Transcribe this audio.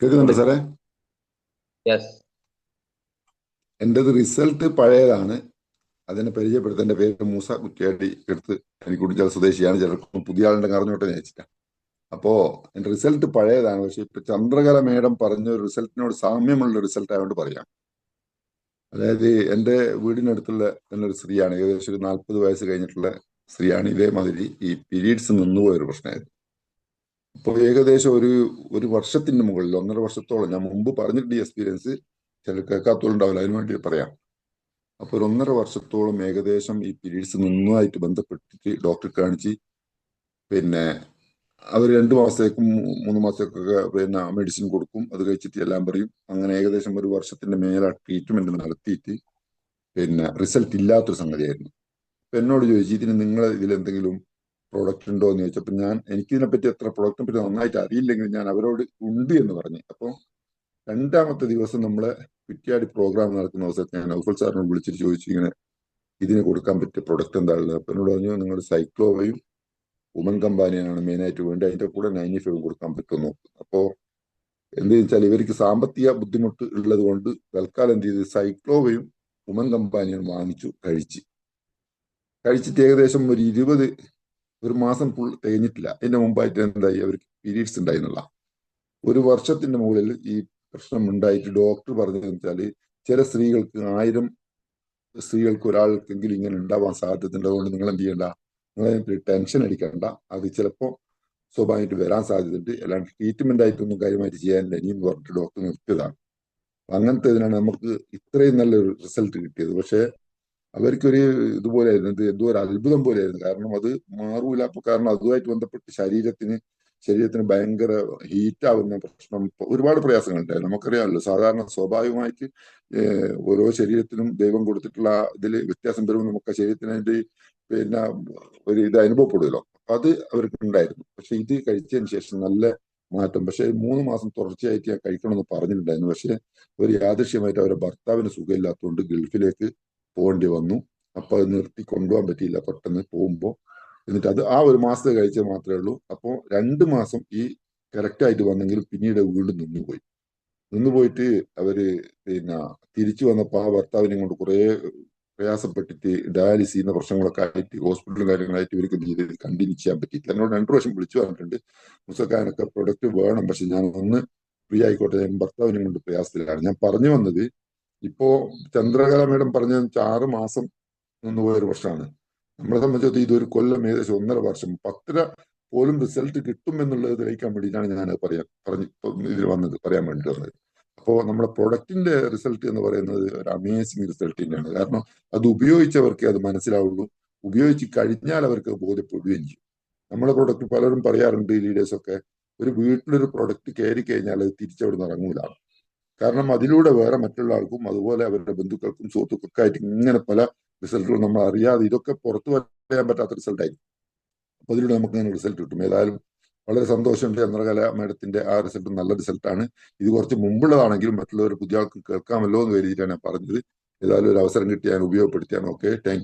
കേൾക്കുന്നുണ്ടോ സാറേ? യെസ് എന്റെത് റിസൾട്ട് പഴയതാണ്. അതിനെ പരിചയപ്പെടുത്ത എന്റെ പേര് മൂസ കുറ്റിയാടി എടുത്ത് എനിക്ക് കുടിച്ചാൽ സ്വദേശിയാണ്. ചിലർക്കും പുതിയ ആളുടെ അറിഞ്ഞോട്ടെ ചോദിച്ചിട്ടാ അപ്പോ എന്റെ റിസൾട്ട് പഴയതാണ്. പക്ഷെ ഇപ്പൊ ചന്ദ്രകല മേഡം പറഞ്ഞ ഒരു റിസൾട്ടിനോട് സാമ്യമുള്ള റിസൾട്ട് ആയതുകൊണ്ട് പറയാം. അതായത് എന്റെ വീടിനടുത്തുള്ള തന്നെ ഒരു സ്ത്രീയാണ്. ഏകദേശം ഒരു നാൽപ്പത് വയസ്സ് കഴിഞ്ഞിട്ടുള്ള സ്ത്രീയാണ്. ഇതേമാതിരി ഈ പീരീഡ്സ് നിന്നുപോയ ഒരു പ്രശ്നമായിരുന്നു. അപ്പോൾ ഏകദേശം ഒരു ഒരു വർഷത്തിന്റെ മുകളിൽ ഒന്നര വർഷത്തോളം ഞാൻ മുമ്പ് പറഞ്ഞിട്ടുണ്ട് ഈ എക്സ്പീരിയൻസ് ചില കേൾക്കാത്തോണ്ടാവില്ല അതിനു വേണ്ടി പറയാം. അപ്പൊ ഒരു ഒന്നര വർഷത്തോളം ഏകദേശം ഈ പീരീഡ്സ് നിന്നുമായിട്ട് ബന്ധപ്പെട്ടിട്ട് ഡോക്ടറെ കാണിച്ച് പിന്നെ അവർ രണ്ട് മാസത്തേക്കും മൂന്ന് മാസത്തേക്കൊക്കെ പിന്നെ മെഡിസിൻ കൊടുക്കും അത് കഴിച്ചിട്ട് എല്ലാം പറയും. അങ്ങനെ ഏകദേശം ഒരു വർഷത്തിന്റെ മേലെ ട്രീറ്റ്മെന്റ് നടത്തിയിട്ട് പിന്നെ റിസൾട്ട് ഇല്ലാത്തൊരു സംഗതിയായിരുന്നു. എന്നോട് ചോദിച്ചു ഇതിന് നിങ്ങൾ ഇതിൽ എന്തെങ്കിലും പ്രോഡക്റ്റ് ഉണ്ടോ എന്ന് ചോദിച്ചപ്പോൾ ഞാൻ എനിക്കിതിനെപ്പറ്റി എത്ര പ്രോഡക്റ്റിനെ പറ്റി നന്നായിട്ട് അറിയില്ലെങ്കിൽ ഞാൻ അവരോട് ഉണ്ട് എന്ന് പറഞ്ഞു. അപ്പോൾ രണ്ടാമത്തെ ദിവസം നമ്മളെ കുറ്റിയാടി പ്രോഗ്രാം നടക്കുന്ന അവസരത്തിൽ ഞാൻ ഔഫൽ സാറിനോട് വിളിച്ചിട്ട് ചോദിച്ചു ഇങ്ങനെ ഇതിന് കൊടുക്കാൻ പറ്റിയ പ്രൊഡക്റ്റ് എന്താ അപ്പൊ എന്നോട് പറഞ്ഞു നിങ്ങൾ സൈക്ലോവയും ഉമൻ കമ്പാനിയാണ് മെയിനായിട്ട് വേണ്ടി അതിന്റെ കൂടെ നയന്റി ഫൈവ് കൊടുക്കാൻ പറ്റുന്നു അപ്പോൾ അപ്പോ എന്ത് വെച്ചാൽ ഇവർക്ക് സാമ്പത്തിക ബുദ്ധിമുട്ട് ഉള്ളത് കൊണ്ട് തൽക്കാലം എന്ത് ചെയ്ത്? സൈക്ലോവയും ഉമൻ കമ്പാനിയും വാങ്ങിച്ചു കഴിച്ച്. കഴിച്ചിട്ട് ഏകദേശം ഒരു ഇരുപത് ഒരു മാസം ഫുൾ തികഞ്ഞിട്ടില്ല അതിന്റെ മുമ്പായിട്ട് എന്തായി? അവർക്ക് പീരീഡ്സ് ഉണ്ടായി എന്നുള്ള. ഒരു വർഷത്തിന്റെ മുകളിൽ ഈ പ്രശ്നം ഉണ്ടായിട്ട് ഡോക്ടർ പറഞ്ഞതെന്ന് വെച്ചാൽ ചില സ്ത്രീകൾക്ക് ആയിരം സ്ത്രീകൾക്ക് ഒരാൾക്കെങ്കിലും ഇങ്ങനെ ഉണ്ടാവാൻ സാധ്യത ഉണ്ട് അതുകൊണ്ട് നിങ്ങൾ എന്ത് ചെയ്യണ്ട? നിങ്ങൾ ടെൻഷൻ അടിക്കണ്ട. അത് ചിലപ്പോൾ സ്വാഭാവികമായിട്ട് വരാൻ സാധ്യതയുണ്ട്. അല്ലാണ്ട് ട്രീറ്റ്മെന്റ് ആയിട്ടൊന്നും കാര്യമായിട്ട് ചെയ്യാനില്ല. ഇനിയും പറഞ്ഞിട്ട് ഡോക്ടർ നിർത്തിയതാണ്. അങ്ങനത്തെ ഇതിനാണ് നമുക്ക് ഇത്രയും നല്ലൊരു റിസൾട്ട് കിട്ടിയത്. പക്ഷെ അവർക്കൊരു ഇതുപോലെയായിരുന്നു ഇത് എന്തോ ഒരു അത്ഭുതം പോലെയായിരുന്നു. കാരണം അത് മാറൂല. കാരണം അതുമായിട്ട് ബന്ധപ്പെട്ട് ശരീരത്തിന് ശരീരത്തിന് ഭയങ്കര ഹീറ്റ് ആവുന്ന പ്രശ്നം ഒരുപാട് പ്രയാസങ്ങളുണ്ടായിരുന്നു നമുക്കറിയാമല്ലോ സാധാരണ സ്വാഭാവികമായിട്ട് ഓരോ ശരീരത്തിനും ദൈവം കൊടുത്തിട്ടുള്ള ഇതിൽ വ്യത്യാസം വരുമ്പോൾ നമുക്ക് ആ ശരീരത്തിന് അതിന്റെ പിന്നെ ഒരു ഇത് അനുഭവപ്പെടുമല്ലോ. അത് അവർക്ക് ഉണ്ടായിരുന്നു. പക്ഷെ ഇത് കഴിച്ചതിന് ശേഷം നല്ല മാറ്റം. പക്ഷെ മൂന്ന് മാസം തുടർച്ചയായിട്ട് ഞാൻ കഴിക്കണമെന്ന് പറഞ്ഞിട്ടുണ്ടായിരുന്നു. പക്ഷെ ഒരു യാദൃശ്യമായിട്ട് അവരുടെ ഭർത്താവിന് സുഖമില്ലാത്തതുകൊണ്ട് ഗൾഫിലേക്ക് പോകേണ്ടി വന്നു. അപ്പൊ അത് നിർത്തി കൊണ്ടുപോകാൻ പറ്റിയില്ല പെട്ടെന്ന് പോകുമ്പോൾ എന്നിട്ട് അത് ആ ഒരു മാസത്തെ കഴിച്ചേ മാത്രമേ ഉള്ളൂ. അപ്പോൾ രണ്ട് മാസം ഈ കറക്റ്റ് ആയിട്ട് വന്നെങ്കിലും പിന്നീട് വീണ്ടും നിന്നുപോയി നിന്നുപോയിട്ട് അവർ പിന്നെ തിരിച്ചു വന്നപ്പോൾ ആ ഭർത്താവിനെ കൊണ്ട് കുറെ പ്രയാസപ്പെട്ടിട്ട് ഡയാലിസിസ് ചെയ്യുന്ന പ്രശ്നങ്ങളൊക്കെ ആയിട്ട് ഹോസ്പിറ്റലും കാര്യങ്ങളായിട്ട് ഇവർക്ക് ചെയ്ത്? കണ്ടിന്യൂ ചെയ്യാൻ പറ്റിയില്ല എന്നോട് രണ്ടു പ്രാവശ്യം വിളിച്ചു പറഞ്ഞിട്ടുണ്ട്. മുസക്കാനൊക്കെ പ്രൊഡക്റ്റ് വേണം. പക്ഷെ ഞാൻ ഒന്ന് ഫ്രീ ആയിക്കോട്ടെ ഭർത്താവിനെ കൊണ്ട് പ്രയാസത്തിലാണ്. ഞാൻ പറഞ്ഞു വന്നത് ഇപ്പോ ചന്ദ്രകല മേഡം പറഞ്ഞ ആറ് മാസം നിന്ന് പോയൊരു വർഷമാണ്. നമ്മളെ സംബന്ധിച്ചിടത്തോളം ഇതൊരു കൊല്ലം ഏകദേശം ഒന്നര വർഷം പത്തര പോലും റിസൾട്ട് കിട്ടും എന്നുള്ളത് തെളിയിക്കാൻ വേണ്ടിയിട്ടാണ് ഞാൻ പറയാൻ പറഞ്ഞ് ഇതിൽ വന്നത് പറയാൻ വേണ്ടി വന്നത്. അപ്പോൾ നമ്മുടെ പ്രൊഡക്റ്റിന്റെ റിസൾട്ട് എന്ന് പറയുന്നത് ഒരു അമേസിങ് റിസൾട്ട് തന്നെയാണ്. കാരണം അത് ഉപയോഗിച്ചവർക്ക് അത് മനസ്സിലാവുള്ളൂ. ഉപയോഗിച്ച് കഴിഞ്ഞാൽ അവർക്ക് ബോധ്യപ്പെടുകയും ചെയ്യും. നമ്മുടെ പ്രൊഡക്റ്റ് പലരും പറയാറുണ്ട് ലീഡേഴ്സ് ഒക്കെ ഒരു വീട്ടിലൊരു പ്രൊഡക്റ്റ് കയറി കഴിഞ്ഞാൽ അത് തിരിച്ചവിടെ നിന്ന് ഇറങ്ങൂല. കാരണം അതിലൂടെ വേറെ മറ്റുള്ള ആൾക്കും അതുപോലെ അവരുടെ ബന്ധുക്കൾക്കും സുഹൃത്തുക്കൾക്കും ആയിട്ട് ഇങ്ങനെ പല റിസൾട്ടുകൾ നമ്മൾ അറിയാതെ ഇതൊക്കെ പുറത്തു വരാൻ പറ്റാത്ത റിസൾട്ട് ആയിരിക്കും. അപ്പൊ അതിലൂടെ നമുക്ക് അങ്ങനെ റിസൾട്ട് കിട്ടും. ഏതായാലും വളരെ സന്തോഷമുണ്ട് ചന്ദ്രകല മേഡത്തിന്റെ ആ റിസൾട്ട് നല്ല റിസൾട്ടാണ് ഇത് കുറച്ച് മുമ്പുള്ളതാണെങ്കിലും മറ്റുള്ളവർ പുതിയ ആൾക്ക് കേൾക്കാമല്ലോ എന്ന് കരുതിയിട്ടാണ് ഞാൻ പറഞ്ഞത്. ഏതായാലും ഒരു അവസരം കിട്ടിയാൽ ഉപയോഗപ്പെടുത്തിയാണ് ഓക്കെ. താങ്ക്